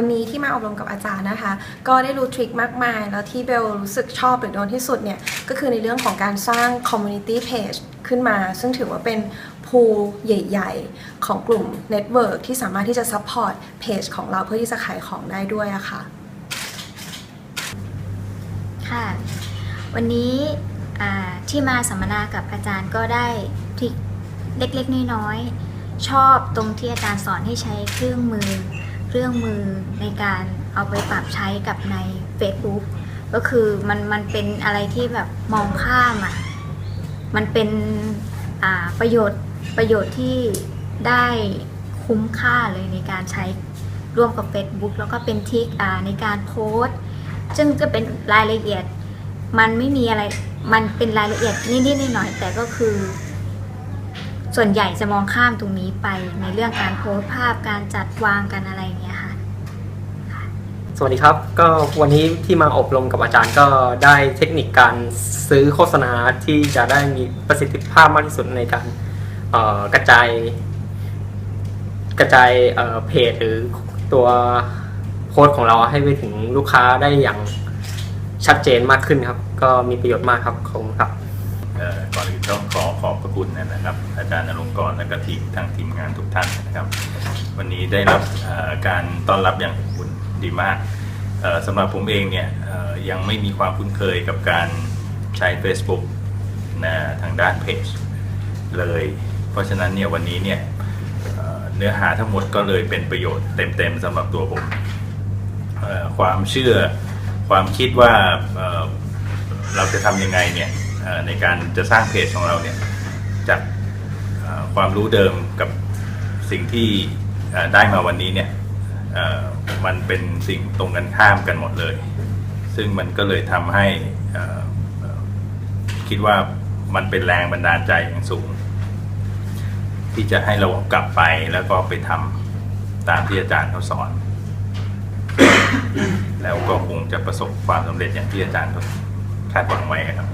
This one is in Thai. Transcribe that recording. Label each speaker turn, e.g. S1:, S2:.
S1: วันนี้ที่มาอบรมกับอาจารย์นะคะ ก็ได้รู้ทริคมากมาย แล้วที่เบลรู้สึกชอบหรือโดนที่สุดเนี่ย ก็คือในเรื่องของการสร้าง community page ขึ้นมา ซึ่งถือว่าเป็นพูลใหญ่ ๆ ของกลุ่ม network ที่สามารถที่จะ support page ของเราเพื่อที่จะขายของได้ด้วยอะค่ะ
S2: ค่ะ วันนี้ที่มาสัมมนากับอาจารย์ก็ได้ทริคเล็กๆ น้อยๆ ชอบตรงที่อาจารย์สอนให้ใช้เครื่องมือ เครื่องมือในการเอาไปปรับใช้กับใน Facebook ก็คือมันมันเป็นอะไรที่แบบมองข้ามอะ มันเป็นอ่าประโยชน์ประโยชน์ที่ได้คุ้มค่าเลยในการใช้ร่วมกับ Facebook แล้วก็เป็นทริคอ่าในการโพสต์ซึ่งจะเป็นรายละเอียด มันไม่มีอะไร มันเป็นรายละเอียดนิดๆหน่อยๆแต่ก็คือ ส่วนใหญ่จะมองข้ามตรงนี้ไปในเรื่องการโพสต์ภาพการจัดวางกันอะไรเงี้ย
S3: สวัสดีครับ ก็วันนี้ที่มาอบรมกับอาจารย์ก็ได้เทคนิคการซื้อโฆษณาที่จะได้มีประสิทธิภาพมากที่สุดในการกระจาย กระจายเพจหรือตัวโพสต์ของเราให้ไปถึงลูกค้าได้อย่างชัดเจนมากขึ้นครับ ก็มีประโยชน์มากครับขอบคุณครับ
S4: ก่อนอื่นต้องขอขอบพระคุณนะครับ อาจารย์นรงค์กรและก็ทีมทางทีมงานทุกท่านนะครับ วันนี้ได้รับการต้อนรับอย่างอบอุ่น ดีมากสำหรับผมเองเนี่ยยังไม่มีความคุ้นเคยกับการใช้ Facebook นะทางด้านเพจเลย เพราะฉะนั้นเนี่ยวันนี้เนี่ยเนื้อหาทั้งหมดก็เลยเป็นประโยชน์เต็มๆสำหรับตัวผม ความเชื่อความคิดว่าเเราจะทำยังไงเนี่ยในการจะสร้างเพจของเราเนี่ยจากความรู้เดิมกับสิ่งที่ได้มาวันนี้เนี่ย มันเป็นสิ่งตรงกันข้ามกันหมดเลย ซึ่งมันก็เลยทำให้คิดว่ามันเป็นแรงบันดาลใจอย่างสูง ที่จะให้เรากลับไปแล้วก็ไปทำตามที่อาจารย์เขาสอน แล้วก็คงจะประสบความสำเร็จอย่างที่อาจารย์เขาคาดหวังไว้ครับ